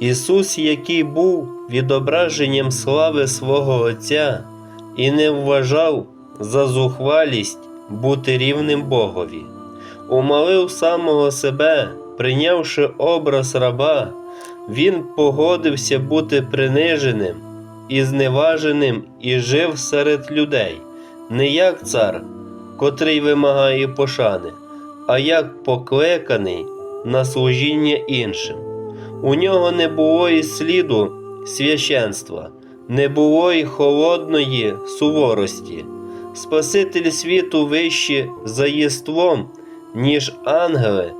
Ісус, який був відображенням слави свого Отця і не вважав за зухвалість бути рівним Богові, умалив самого себе, прийнявши образ раба, Він погодився бути приниженим і зневаженим і жив серед людей, не як цар, котрий вимагає пошани, а як покликаний на служіння іншим. У нього не було і сліду священства, не було й холодної суворості. Спаситель світу вище за єством, ніж ангели,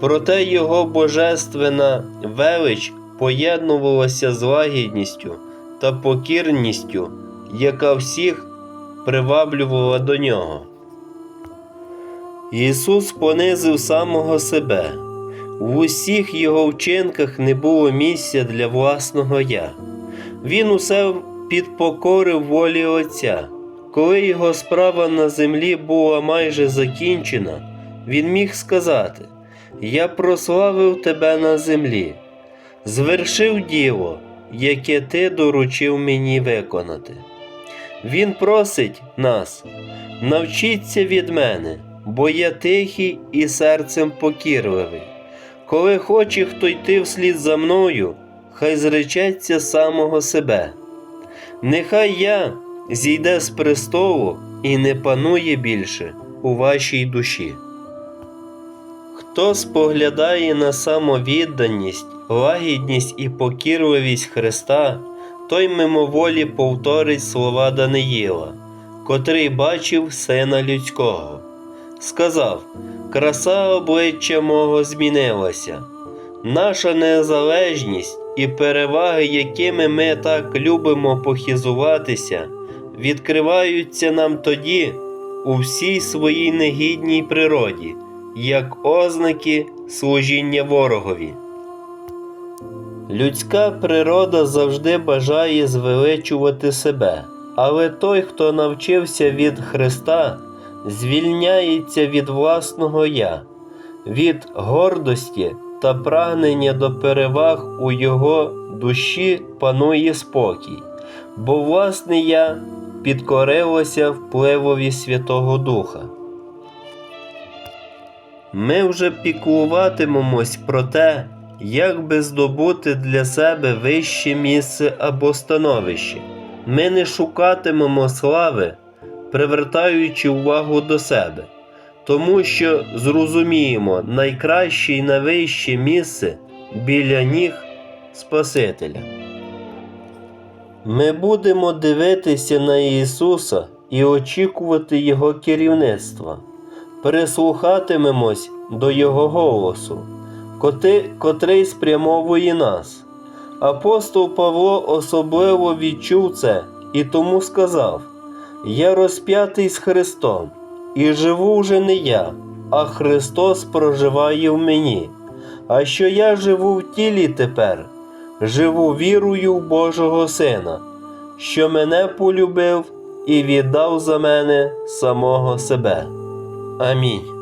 проте його божественна велич поєднувалася з лагідністю та покірністю, яка всіх приваблювала до нього. Ісус понизив самого себе. В усіх його вчинках не було місця для власного я. Він усе підпокорив волі Отця. Коли його справа на землі була майже закінчена, він міг сказати: Я прославив тебе на землі, звершив діло, яке ти доручив мені виконати. Він просить нас, навчіться від мене, бо я тихий і серцем покірливий. Коли хоче хто йти вслід за мною, хай зречеться самого себе. Нехай я зійде з престолу і не панує більше у вашій душі. Хто споглядає на самовідданість, лагідність і покірливість Христа, той мимоволі повторить слова Даниїла, котрий бачив сина людського. Сказав: Краса обличчя мого змінилася. Наша незалежність і переваги, якими ми так любимо похизуватися, відкриваються нам тоді у всій своїй негідній природі, як ознаки служіння ворогові. Людська природа завжди бажає звеличувати себе, але той, хто навчився від Христа, звільняється від власного я, від гордості та прагнення до переваг у його душі панує спокій, бо власне я підкорилося впливові Святого Духа. Ми вже піклуватимемось про те, як би здобути для себе вище місце або становище. Ми не шукатимемо слави, привертаючи увагу до себе, тому що зрозуміємо найкраще і найвище місце біля ніг Спасителя. Ми будемо дивитися на Ісуса і очікувати Його керівництва, прислухатимемось до Його голосу, котрий спрямовує нас. Апостол Павло особливо відчув це і тому сказав: Я розп'ятий з Христом, і живу вже не я, а Христос проживає в мені. А що я живу в тілі тепер, живу вірою в Божого Сина, що мене полюбив і віддав за мене самого себе. Амінь.